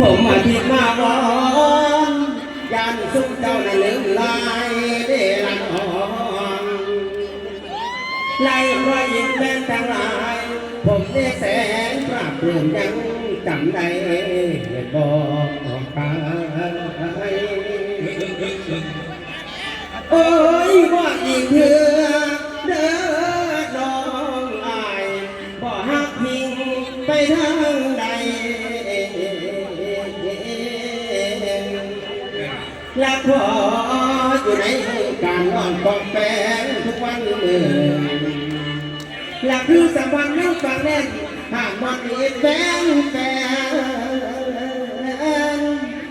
ผมอาทิตย์มาร้อนยันสุขเจ้าในลืมลายเดลันอ่อนไล่รอยยิ้มแฟนทั้งหลาย ผมได้แสนปราบเรื่องยังจำได้บอกไปโอ้ยว่าอีกเถื่อ รักพ่ออยู่ในการนอนกองแปงทุกวันมือหลักคือสัมพันธ์นั่งฟังแน่นหากมันมีแฟนแฟน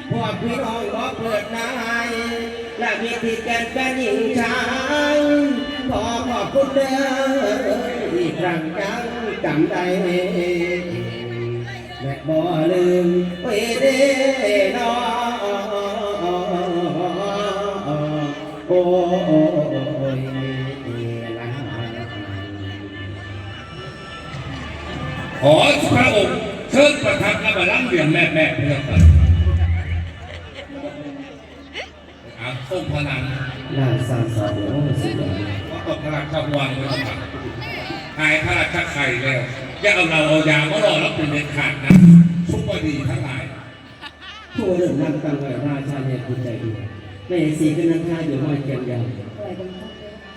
พวกพี่น้องบอกเปิดนายและมีที่แกนแฟนหญิงชายขอขอบคุณเด้ออีกครั้งยังจำได้และบ่ลืมเว้ยเด้น้อง อพระองค์เชิญประทับและบาลังเรียนแม่แม่เพื่อนกันอาส่งพลังลาสาสาวสุดยอดก็ตกพลังขบวนไว้ข้างหายพระราชไข่แล้วอย่าเอาเราเอายามารอรับเป็นเด็ดขาดนะทุกวดีทั้งหลายผู้เรื่องนั่งตังไว้ราชาเนี่ยคุณใจดีในสีก็นั่งท่าอยู่ห้อยเกียงยาว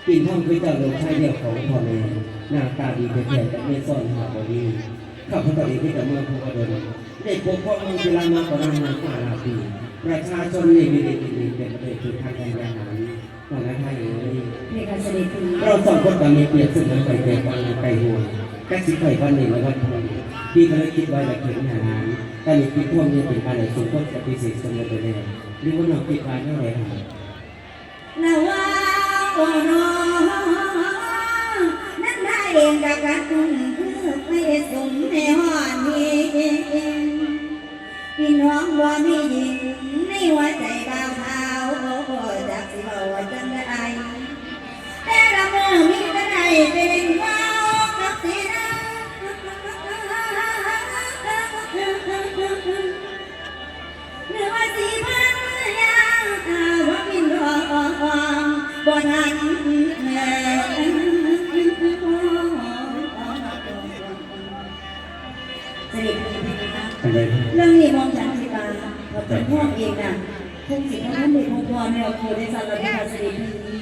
กินท่องคือเจ้าลงชายเดียวของพ่อแม่หน้าตาดีเป็นแผ่แต่ไม่ซ่อนหาบดี ข้าพเจ้าดีที่จะเมืองภูกระโดนได้พบพ่อเมืองกีฬามาประมาณนาอาลาปีประชาชนนี่มีเด็กดีเป็นประเทศคือทางการทหารตอนนั้นไทยนี่เสด็จถึงเราสองคนต่างมีเปรียบซึ่งกันไปเปรียบกันไปหัวแค่สิบไปวันหนึ่งแล้ววันพรุ่งพี่ก็เลยคิดไว้แบบเห็นหานแต่ในคิดท่วงนี้เป็นการไหนสูงก็ปฏิเสธสมบูรณ์ไปแล้วหรือว่าน้องคิดว่าเท่าไหร่ครับนาวาโอนนั่นได้เองกับกันคือไป สมในห้อนี้พี่น้องว่ามีหญิงในหัวใจบ่าวเท้าจากสิบ่าวจังไดแต่ละมือมีแต่ใดเป็นว้าวกับสีน้หรือสีพันยาว่าพินรองบ่ทัน เรื่องนี้มองจากที่ตาเราเป็นพวกเองนะคงสิ่งที่ท่านเป็นพงพรในโคในสารพิธาเสด็จ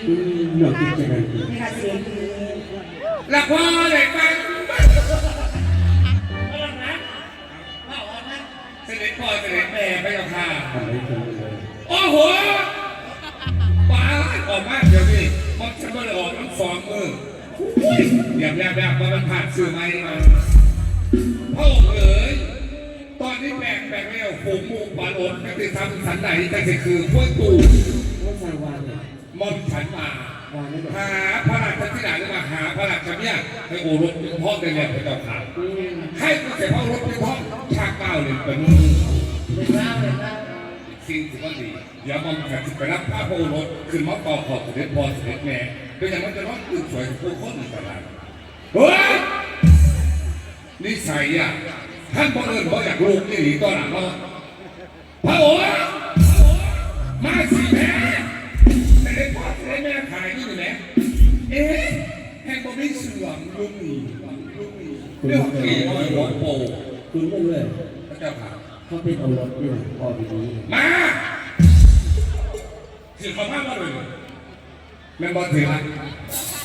อืมน้องคิดจะได้ในการเสด็จละครเลยไปเสด็จพ่อเสด็จแม่ไปกับข้าโอ้โหป้าออกมากเดี๋ยวนี้มันจะไม่ได้ออกน้ำฟองมือแบบแบบแบบว่ามันผ่านสื่อไหมมาพ่อเอ๋ย ตอนนี้แบกแบกแล้วฝูงมูปลาโลนจะติทำสันไหนแต่จะคือพวกตู่ว่าชาววานเนี่ยมอมฉันมาหาพระราชที่ไหนมาหาพระราชเนี่ยให้โอรสเป็นพ่อเป็นแหล่พระเจ้าข่าให้ผู้เสียพ่อรถเป็นพ่อชาเก้าเลยเป็นนร่นสิ่งที่ว่าดีอย่ามองแผนไปรับพระโอรสขึ้นมาต่อขอบเสด็จพ่อเสด็จแม่เป็นอย่างนั้นจะต้องตื่นสวยผู้คนตลาดเฮ้ยนิสัยอะ ท่านพ่อเอิญพ่ออยากลูกนี่หนีตัวหลังเนาพระโอรสมาสิแม่เสด็จพ่อเสด็จแม่ขายนี่อยู่ไหนเอ๊ะแห่งบ่มีเสื่อมลุงนี่ลุงนี่เรื่องขี่มอยหัวโปคุณก็เลยพระเจ้าค่ะเขาเป็นเอารถเนี่ยพอดีนี้มาถือเขามามาเลยแม่บอลถือละเ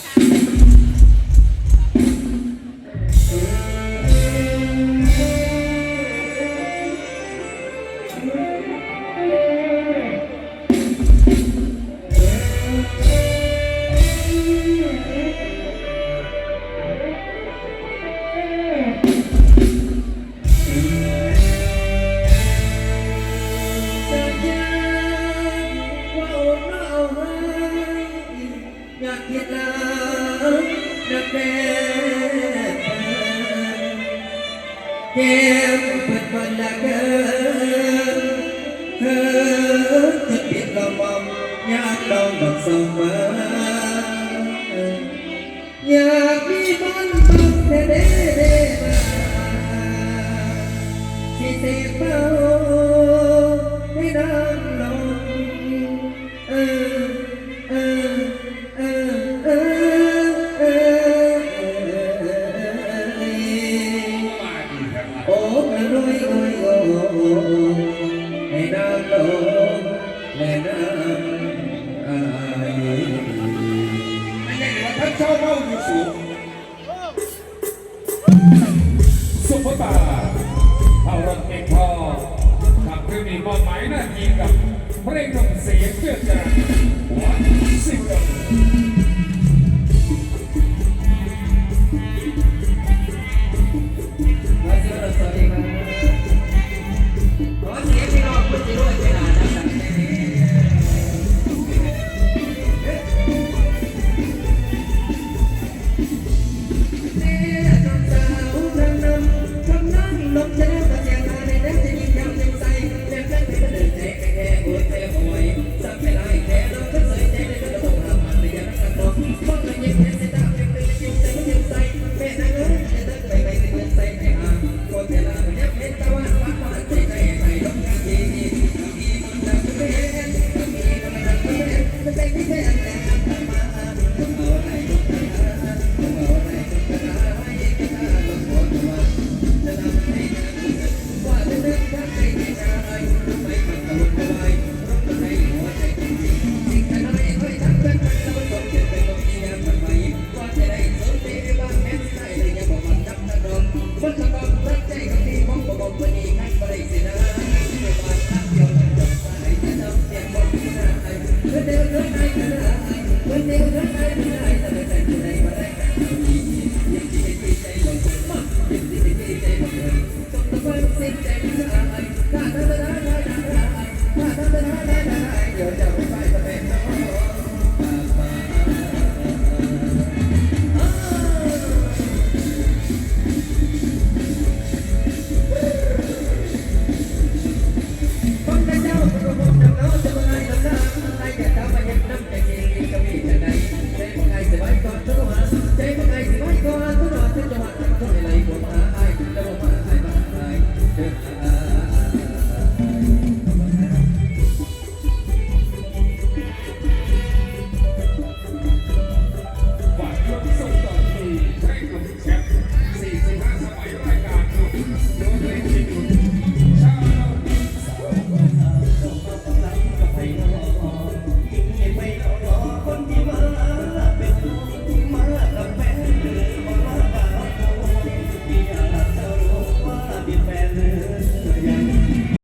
ยากดองบักสมมาอยากมีบ้านบักเด้เด้เดมาที่เสพเมา นี้มอบหมายหน้าที่กับเพลงนมเสียงเพื่อการวันสิบ Gracias.